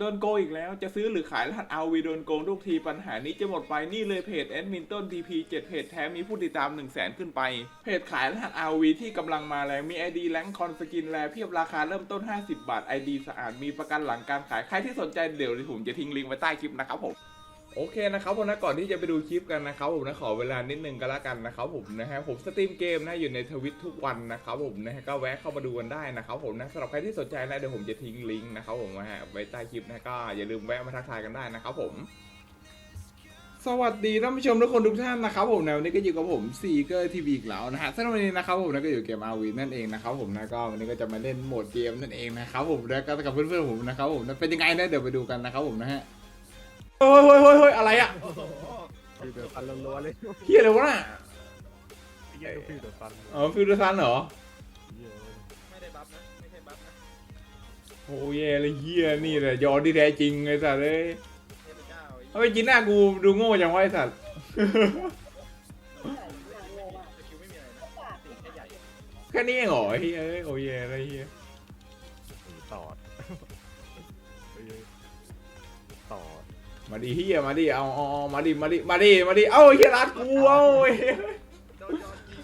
โดนโกงอีกแล้วจะซื้อหรือขายรหัส RV โดนโกงทุกทีปัญหานี้จะหมดไปนี่เลยเพจแอดมินต้น TP 7เพจแท้มีผู้ติดตาม 1 0 0 0 0แสนขึ้นไป เพจขายรหัส RV ที่กำลังมาแรงมี ID แลงคอนสกินแลเพียบราคาเริ่มต้น 50 บาท ID สะอาดมีประกันหลังการขายใครที่สนใจเดี๋ยวผมจะทิ้งลิงก์ไว้ใต้คลิปนะครับผม โอเคนะครับผมนะก่อนที่จะไปดูคลิปกันนะครับผมนะขอเวลานิดนึงก็แล้วกันนะครับผมนะฮะผมสตรีมเกมนะอยู่ในทวิตทุกวันนะครับผมนะฮะก็แวะเข้ามาดูกันได้นะครับผมนะสำหรับใครที่สนใจนะเดี๋ยวผมจะทิ้งลิงก์นะครับผมนะฮะไว้ใต้คลิปนะก็อย่าลืมแวะมาทักทายกันได้นะครับผมสวัสดีท่านผู้ชมทุกคนทุกท่านนะครับผมนะวันนี้ก็อยู่กับผมซีเกอร์ทีวีอีกแล้วนะฮะสำหรับวันนี้นะครับผมนะก็อยู่เกมอาวีนั่นเองนะครับผมนะก็วันนี้ก็จะมาเล่นโหมดเกมนั่นเองนะครับผมแล้วก็กับเพื่อนๆผมนะครับผมนะเป็นยังไงนะเดี๋ยวไปดูกันนะครับผมนะฮะ เฮ้ยเฮ้ยเฮ้ยเฮ้ยอะไรอะฟิวเดอร์ฟันล้วนๆเลยเฮียอะไรวะน่ะไอ้เหี้ยดูฟิวเดอร์ฟันอ๋อฟิวเดอร์ซันเหรอ เหี้ยไม่ได้บัฟนะ ไม่ใช่บัฟนะโอ้ยเลยเฮียนี่แหละยอดที่แท้จริงไอ้สัตว์เลยเทพเจ้าไอ้เอาไปกินหน้ากูดูโง่จังวะไอ้สัตว์ สกิลไม่มีอะไรนะตีแค่ใหญ่แค่นี้เองเหรอเฮียเอ้ยโอ้ยอะไรเฮีย มาดิเฮียมาดิเอาเอาเอามาดิมาดิมาดิมาดิเอ้าไอ้เฮียรัดกูเอ้าไอ้เหี้ยโดนโดนยิง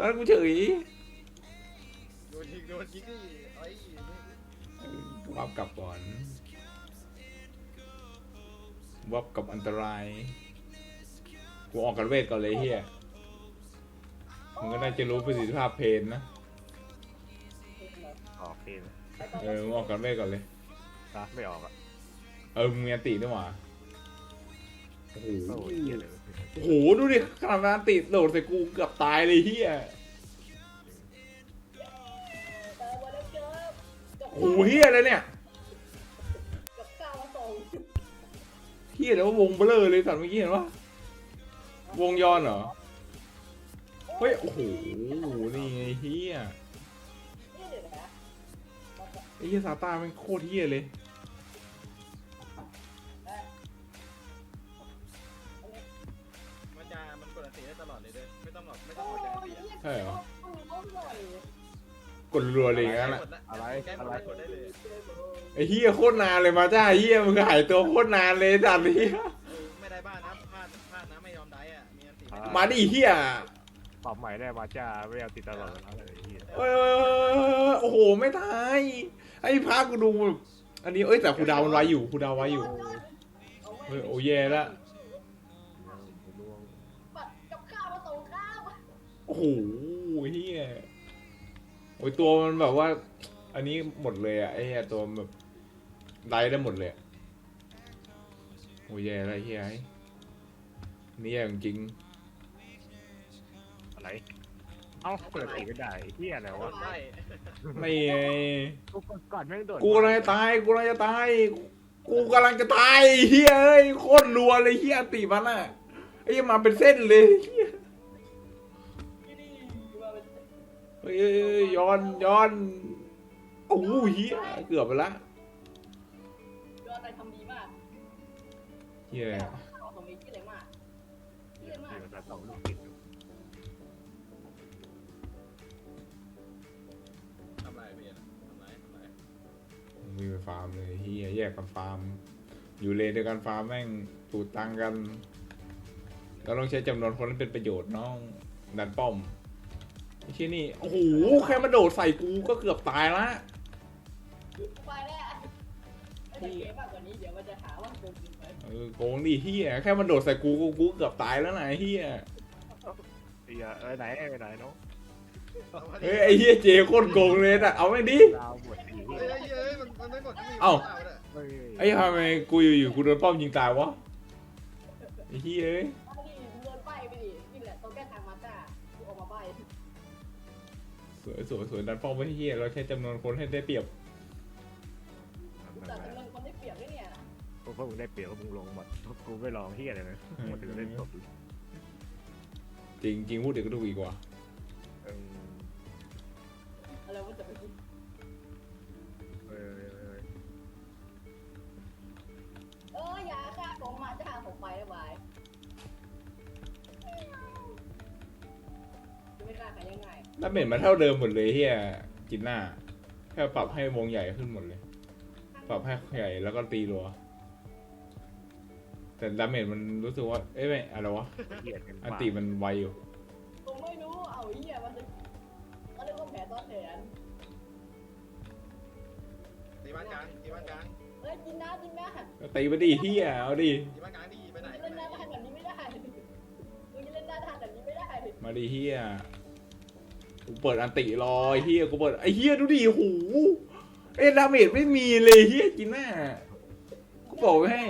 รัดกูเฉยโดนยิงโดนยิงนี่ไอ้วับกลับก่อนวับกับอันตรายกูออกกันเวทก่อนเลยเฮียมึงก็น่าจะรู้ประสิทธิภาพเพนนะออกเพลงเออมึงออกกันเวทก่อนเลย นะไม่ออกอะ เออมึงมีอันติด้วยว่ะโอ้โหโอ้ยเหี้ยเลยโอ้โหดูดิขนาดนั้นติดโหลดใส่กูเกือบตายเลยเฮียโอ้โหเฮียอะไรเนี่ยเฮียแล้วาวงเบลอเลยสัตว์เมื่อกี้เห็นปะวงย้อนเหรอเฮ้ยโอ้โหนี่ไงเฮียไอ้เฮียซาต้าแมันโคตรเฮียเลย ช่เหรอกดรัวๆเลยอย่างนั้นแหละกดละอะไรแก้หมอะดไรเลยกดได้เลยไอ้เฮียโคตรนานเลยมาจ้าเฮียมึงก็หายตัวโคตรนานเลยสัตว์เฮียเออไม่ได้บ้านนะพลาดพลาดนะไม่ยอมได้อะมีอันตีมาดิเฮียปรับใหม่ได้มาจ้าไม่เอาติดตลอดแล้วเลยไอ้เหี้ยเอ้ยโอ้โหไม่ตายไอ้พากูดูแบบอันนี้เอ้ยแต่ครูดาวมันไว้อยู่ครูดาวไว้อยู่เฮ้ยโอ้แย่ละ ล่วง ปัดกับข้าวมาส่งข้าว โอ้โหเฮียโอ้ยตัวมันแบบว่า อันนี้หมดเลยอะไอ้เหี้ยตัวมันแบบไล่ได้หมดเลยอะโอ้ยแย่ละเฮียไอ้นี่แย่จริงอะไร เอ้าเปิดตีไม่ได้ไอ้เหี้ยอะไรกวะดได้ๆไม่ไงกูกดก่อนแม่งโดดกูกำลังจะตายกูกำลังจะตาย กูกำลังจะตายเฮียเอ้ยโคตรรัวเลยเฮียอันติมันอะไอ้เหี้ยมาเป็นเส้นเลยเหี้ย เฮ้ยเฮ้ยเฮ้ยย้อนย้อนโอ้โหเฮียเกือบไปละยอดอะไรทำดีมากเฮียข้าวของมีที่อะไรมากที่เหี้อะยไรมากเดี๋ยวจะต้องลูกติดอยู่ทำไรพี่อะทำไรทำไรมีไปฟาร์มเลยเฮียแยกกันฟาร์ม อยู่เลนเดียวกันฟาร์มแม่งตูดตังกัน เราต้องใช้จำนวนคนให้เป็นประโยชน์น้องดันป้อมไอ้ เชี่ยนี่ โอ้โห แค่มาโดดใส่กูก็เกือบตายละ ไปแล้วไอ้เก๋มากกว่านี้เดี๋ยวมันจะหาว่าโกงกินไปเออโกงดิเฮียแค่มันโดดใส่กูกูกูเกือบตายแล้วนะไอ้เฮียเหี้ยเอ้ยไหนเอ้ยไหนเนาะเอามาดิเฮ้ยไอ้เฮียเจโคตรโกงเลยอะเอาแม่งดิ ดาวบวชอีเฮ้ยเฮ้ยเฮ้ยมันมันไม่กดที่มีเอ้า เฮ้ยไอ้ทำไมกูอยู่ๆกูโดนป้อมยิงตายวะไอ้เฮียเอ้ย วยสวยสวยดันป้อมไว้เฮียเราใช้จำนวนคนให้ได้เปรียบกูจัดจำนวนคนได้เปรียบด้วยเนี่ยนะพวกมึงได้เปรียบพวกมึงลงหมดกูไม่ลองเหี้ยอะไรเลยหมดถึงเล่นสดจริงจริงพูดเด็กก็ถูกอีกว่าเอออะไรว่าจะไปกินเออเออเออเอออย่าฆ่าผมมาจ้าผมไปแล้วบายจะไม่ฆ่าใครง่าย แล้วเม็ดมันเท่าเดิมหมดเลยเฮียกินหน้าแค่ปรับให้วงใหญ่ขึ้นหมดเลยๆปรับให้ใหญ่แล้วก็ตีรัว แต่ดาเมจมันรู้สึกว่า เอ้ยไม่อะไรวะเกลียดกันกอันว่าติมันไวอยู่ ผมไม่รู้ เอาไอ้เหี้ยมันจะเขาเรียกว่าแผลซ้อนแผนตีบ้านกลางตีบ้านกลางเอ้ยจินนะจินนะตีไปดิเฮียเอาดิ ตีบ้านกลางดีไปไหนมึงไปเล่นไหหน้านทางแบบนี้ไม่ได้มึงจะเล่นหน้าทางแบบนี้ไม่ได้มาดิเฮีย กูเปิดอันติรอไอ้เฮียกูเปิดไอ้เฮียดูดิโหเอ้ยดาเมจไม่มีเลยเฮียจินน่ากูบอกให้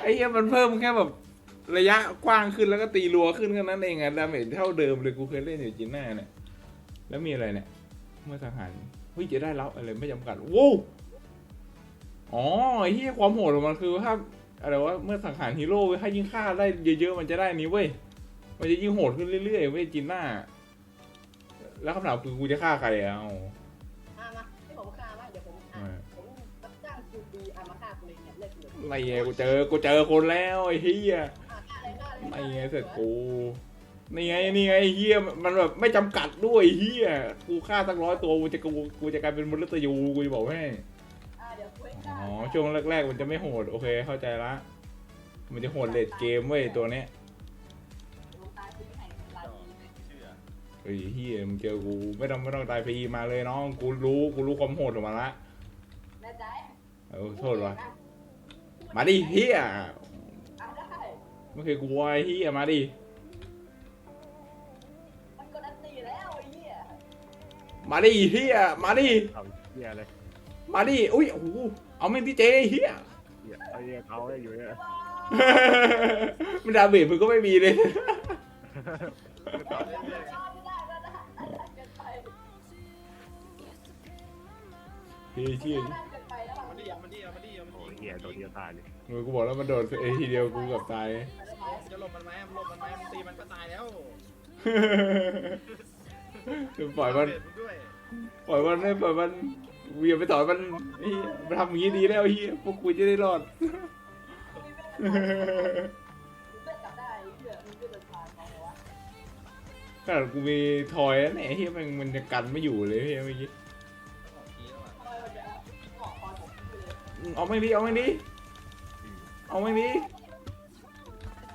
ไอ้เฮียมันเพิ่มแค่แบบระยะกว้างขึ้นแล้วก็ตีรัวขึ้นแค่นั้นเองอะดาเมจเท่าเดิมเลยกูเคยเล่นอยู่จินน่าเนี่ยแล้วมีอะไรเนี่ย เมื่อสังหารเฮ้ยจะได้รับอะไรไม่จำกัดว้วอ๋อไอ้เฮียความโหดของมันคือถ้าอะไรวะเมื่อสังหารฮีโร่ถ้ายิงฆ่าได้เยอะๆมันจะได้นี้เว้ยมันจะยิ่งโหดขึ้นเรื่อยๆเว้ยจินน่า แล้วคำถามคือกูจะฆ่าใครอะเอาอะมาให้ผมฆ่ามาเดี๋ยวผมอะผมรับจ้างคิวบีอะมาฆ่ากูเลยเนี่ยเลิกเลยไม่ไงกูเจอกูเจอคนแล้วไอ้เฮียอะฆ่าเลยฆ่าเลยไม่ไงเสร็จกูนี่ไงนี่ไงไอ้เฮียมันแบบไม่จำกัดด้วยไอ้เฮียกูฆ่าตั้งร้อยตัวกูจะกูกูจะกลายเป็นมนุษย์ยูกูจะบอกให้อะเดี๋ยวกูให้ฆ่าอ๋อช่วงแรกๆมันจะไม่โหดโอเคเข้าใจละ มันจะโหดเลดเกมเว้ยตัวเนี้ย เฮ้ยเฮียมึงเจอกูไม่ต้องไม่ต้องตายฟรีมาเลยน้องกูรู้กูรู้ความโหดของมันละแน่ใจเออโทษวะมาดิเฮียอะได้ไม่เคยกลัวไอ้เฮียมาดิมันกดอันตีแล้วไอ้เหี้ยมาดิเฮียมาดิเอาเกลียดเลยมาดิอุ้ยโอ้โหเอาไม่พี่เจไอ้เฮียเกลียดเอาเนี่ยเอาเนี่ยอยู่เนี่ยมันดาเมจมึงก็ไม่มีเลย ต่อไม่ได้ไม่ไเฮียเฮียน่าเกินไปแล้วเอามัมันนดีเอามันดีเอามันดีเอามันโอ้ยดีเกลียดตัวเดียวตายเลยมึงกูบอกแล้วมันโดนเอทีเดียวกูเกับตายจะหลบมันไหมหลบมันไหมมันตีมันก็ตายแล้วปล่อยมันเบ็ดมึงด้วยปล่อยมันไม่ปล่อยมันเวียไปต่อยมันเฮียมันทำอย่างนี้ดีแล้วเฮียพวกกูจะได้รอดมึงเลิกกลับได้ไอ้เหี้ยมึงก็เดินทางมาเลยวะขนาดกูมีทอยแล้วเนี่ยเฮียมันมันจะกันไม่อยู่เลยเฮียเมื่อกี้ เลยเอาไม่ดีเอาไม่ดีอืมเอาไม่ดี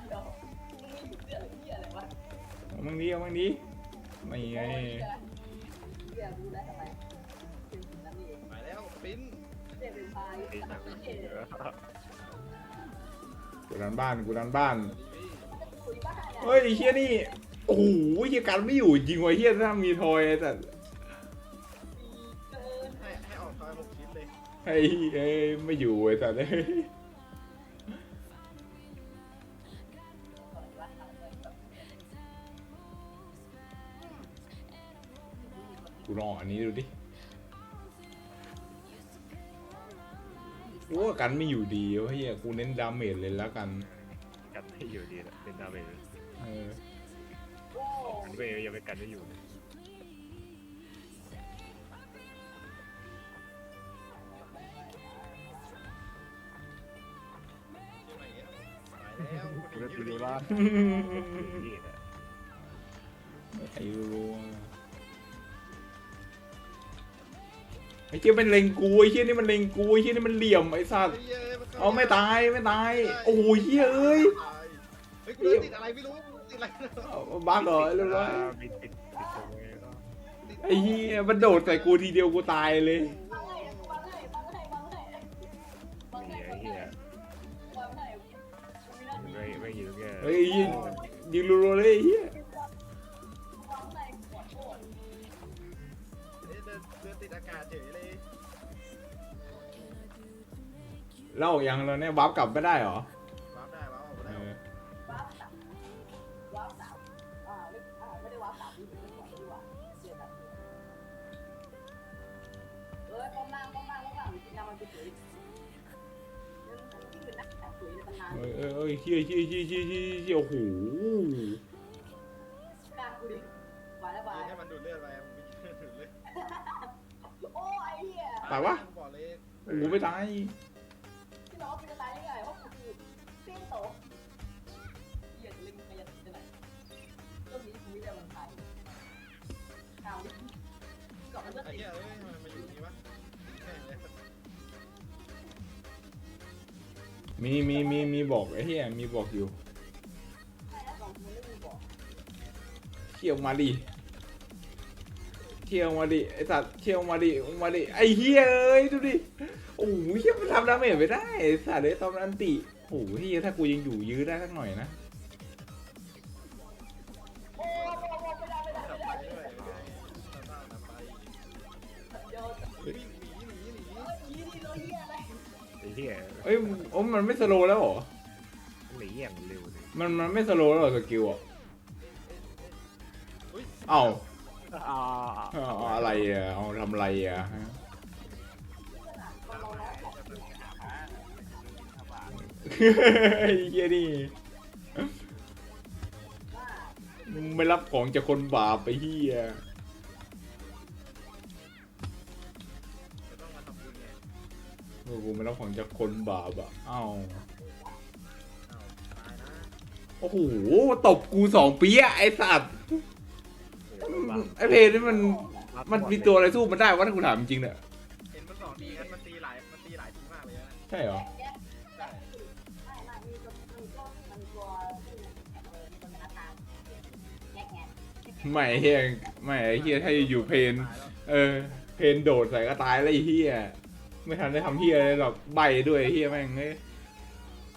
เดี๋ยวมึงไม่อยู่เสื้อหรือเหี้ยอะไรวะเอาไม่ดีเอาไม่ดีไม่ไงเหี้ยดูแลทำไมเป็นสิ่งนั้นนี่เองไปแล้วปิ้นเสียเป็นพายเกลียดตัดเป็นเหี้ยเออกูดันบ้านกูดันบ้านคุยบ้าเนี่ยเฮ้ยไอ้เฮียนี่โอ้โหเฮียกันไม่อยู่จริงวะเฮียถ้ามีทอยแต่ อ้เอ้ยไม่อยู่ไอ้สัตว์เอ้ยกูลองอันนี้ดูดิกูว่ากันไม่อยู่ดีวะเฮียกูเน้นดาเมจเลยแล้วกันกันไม่อยู่ดีนะเป็นดาเมจเออโอ้อันนี้ก็ยังไม่กันไม่อยู่เลย กูเล่นอตียู่ดูดีว่าละนี่แหละไอ้รัวไอ้เชี่ยมันเล็งกูไอ้เชี่ยนี่มันเล็งกูไอ้เชี่ยนี่มันเหลี่ยมไอ้สัตว์เฮ้ยนข้เอาไม่ตายไม่ตายโอ้ยเฮียเอ้ยเฮ้ยกูเดินติดอะไรไม่รู้ติดอะไรเอาบ้าเหรอเรียบร้อยมีติดติดตรงนี้ก็ไอ้เฮียมันโดดใส่กูทีเดียวกูตายเลย น้าที่ไม่ไม่อยู่แค่เฮ้ยยิงยิงรัวๆเลยไอ้เฮียบังให้ขอโทษเอ้ยเดินเดินติดอากาศเฉยเลย เล่ายังเราเนี่ยวับกลับไม่ได้เหรอ เออเออเออเฮียเฮียเฮียเฮียเฮียเฮียโอ้โหกล้ากูดิบายแล้วบายให้มันดูดเลือดไปมันไม่ดูดเลือดโอ้ไอ้เหี้ยตายวะกูบอกเลยโอ้โหไม่ตายพี่น้องกูจะตายได้ไงเพราะกูคือเส้นโตเหี้ยจะเล่นขยันจะไหนเรื่องนี้กูไม่ได้บังคับกาวดิกลับมาเรื่องไอ้ติดเหี้ยเอ้ยทำไมมาอยู่นี่วะแม่งเลย มีมีมีมีบอกไอ้เหี้ยมีบอกอยู่ใช่แล้วสออกเที่ยวมาดิเที่ยวมาดิไอ้สัตว์เที่ยวมาดิมาดิไอ้เหี้ยเอ้ยดูดิโอ้โหเหี้ยมันทำดาเมจไม่ได้ไอ้สัตว์เลยตอมนันติโอ้โหเหี้ยถ้ากูยังอยู่ยื้อได้สักหน่อยนะ ไอ้เหี้ยเอ้ยโอ้มันไม่สโลว์แล้วเหรอ หนีอย่างเร็วเลยมันมันไม่สโลว์แล้วเหรอสกิลอะอุ้ยเอ้าอ่าเอาเอาอะไรอะเอาทำอะไรอะฮะตอนเราร้องขอไอ้เหี้ยนี่ว่ามึงไม่รับของจากคนบาปไปเหี้ย ออกูไม่รับของจากคนบาปอะเอ้าอ้าวตายนะโอ้โหตบกูสองปีอะไอ้สัตว์ไอ้เพลนี่มันมันมีตัวอะไรสู้มันได้วะถ้ากูถามจริงๆเนี่ยเห็นมันสองทีงั้นมันตีหลายมันตีหลายทีมากเลยนะใช่เหรอแก๊สใช่ไม่ไม่มีตัวมีตัวมันตัวที่แข็งเลยมันเป็นอาการแก๊กแงไม่ไอ้เฮียไม่ไอ้เฮียถ้าอยู่เพนตายแล้วเออ เพนโดดใส่ก็ตายแล้วไอ้เฮีย ไม่ทันได้ทำเฮียอะไรหรอกใบด้วยไอ้เฮียแม่งเอ้ย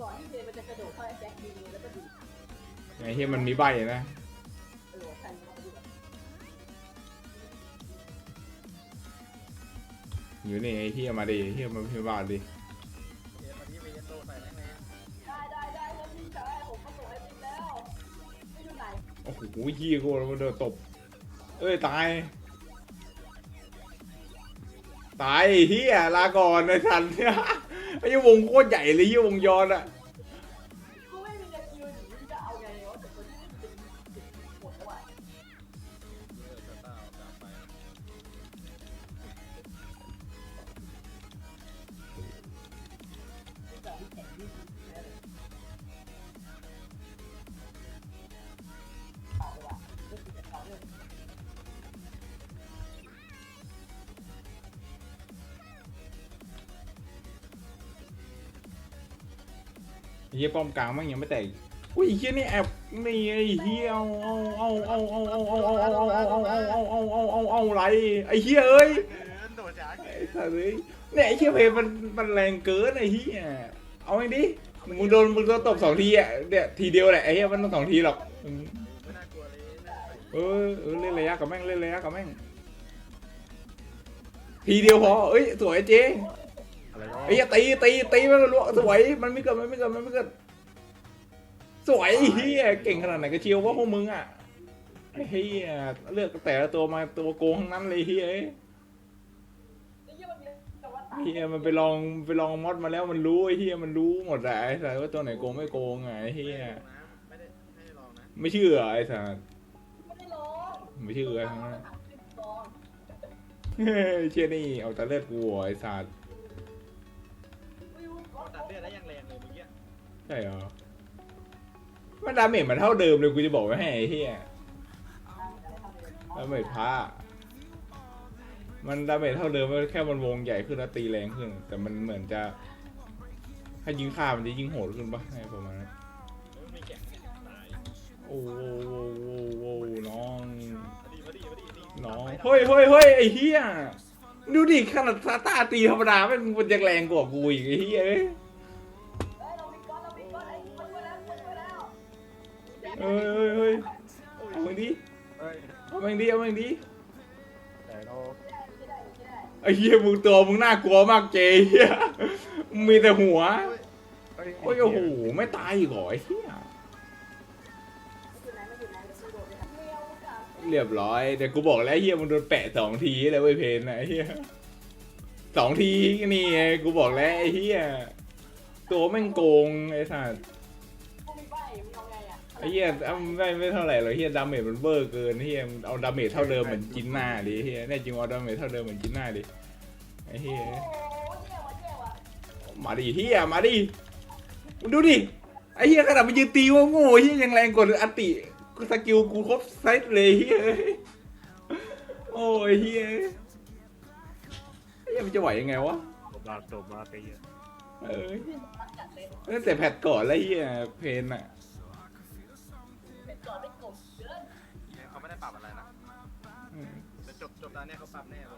ก่อนที่เพลมันจะกระโดดเข้าไอ้แจ็คดีแล้วก็ดีไอ้เฮียมันมีใบนะเออใครมันก็ดีอยู่นี่ไอ้เฮียมาดิไอ้เฮียมาพิบาลดิเดี๋ยวมาที่เวเนโตใส่แม่งเลยได้ได้ได้แล้วพี่ชายผมก็ส่งให้พี่แล้วไม่อยู่ไหน โอ้โหเฮียกูมันโดนตบเอ้ยตาย ตายเฮียลาก่อนนะฉันเนี่ยไอ้ยวงโคตรใหญ่เลยยี่วงย้อนอะ เฮียป้อมกลางมันยังไม่แตกอุ้ยเฮียนี่แอบนี่ไอ้เฮียเอาเอาเอาเอาเอาเอาเอาเอาเอาเอาเอาเอาเอาเอาเอาเอาอะไรไอ้เฮียเอ้ยโดดจ้าไอ้สัตว์เอ้ยเนี่ยไอ้เฮียเพลมันมันแรงเกินไอ้เฮียเอาไงดิมึงโดนมึงโดนตบสองทีอะเนี่ยทีเดียวแหละไอ้เฮียมันต้องสองทีหรอกเลยน่าใส่เออเออเล่นระยะกับแม่งเล่นระยะกับแม่งทีเดียวพอเอ้ยสวยเจ๊ อะไรก็ไอ้เหี้ยตีตีตีมันรัวสวยมันไม่เกิดมันไม่เกิดมันไม่เกิดสวยไอ้เฮียเก่งขนาดไหนก็เชียวว่าพวกมึงอะไอ้เฮียเลือกแต่ละตัวมาตัวโกงทั้งนั้นเลยเฮียเอ้ยไอ้เหี้ยมันมีแต่ว่าตายเฮียมันไปลองไปลองมอดมาแล้วมันรู้ไอ้เฮียมันรู้หมดอะไอ้สัสว่าตัวไหนโกงไม่โกงอะไอ้เฮียไม่ได้ไม่ได้ลองนะไม่เชื่อไอ้สัสไม่ได้ลองไม่เชื่อทั้งนั้นถามขึ้นลองเฮ้ยเชี่ยนี่เอาแต่เลือดกูเหรอไอ้สัส ช่เหรอมันดาเมจมันเท่าเดิมเลยกูจะบอกไว้ให้ไอ้เฮียดาเมจพระมันดาเมจเท่าเดิมแค่มันวงใหญ่ขึ้นแล้วตีแรงขึ้น แต่มันเหมือนจะ ถ้ายิงฆ่ามันจะยิงโหดขึ้นปะไอ้ประมาณนั้นมันมีแข็งเนี่ยตาโอ้โหโอ้โหโอ้น้องน้องเฮ้ยเฮ้ยเฮ้ยไอ้เฮียดูดิขนาดซาตาตีธรรมดามันมันยังแรงกว่ากูอีกไอ้เฮีย เฮ้ยเฮ้ยเฮ้ยเอาแม่งดิเฮ้ยเอาแม่งดิเอาแม่งดิแต่เราไม่ได้ไม่ได้ไอ้เฮียมึงตัวมึงน่ากลัวมากเจเฮียมึงมีแต่หัวเฮ้ยโอ้ยโอ้โหไม่ตายอีกเหรอไอ้เฮียไม่อยู่ไหนไม่อยู่ไหนจะโดดไปทำเลี้ยวกับเรียบร้อยเดี๋ยวกูบอกแล้วไอ้เฮียมึงโดนแปะสองทีเลยเว้ยเพนนะไอ้เฮียสองทีนี่ไงกูบอกแล้วไอ้เฮียตัวแม่งโกงไอ้สัส ไอ้เฮียไม่ไม่เท่าไหร่หรอกเฮียดาเมจมันเบอร์เกินเฮียเอาดาเมจเท่าเดิมเหมือนจินหน้าดิเฮียแน่จริงเอาดาเมจเท่าเดิมเหมือนจินหน้าดิไอ้เฮียมาดิเฮียมาดิดูดิไอ้เฮียขนาดมันยืนตีว่าโง่เฮียยังแรงกว่าอติสกิลกูครบไซส์เลยเฮียโอ้ยเฮียเฮียมันจะไหวยังไงวะบาดตบมาไปเยอะเออตั้งแต่แพทก่อนแล้วเฮียเพนอะ ตอนนี้เขาปรับแน่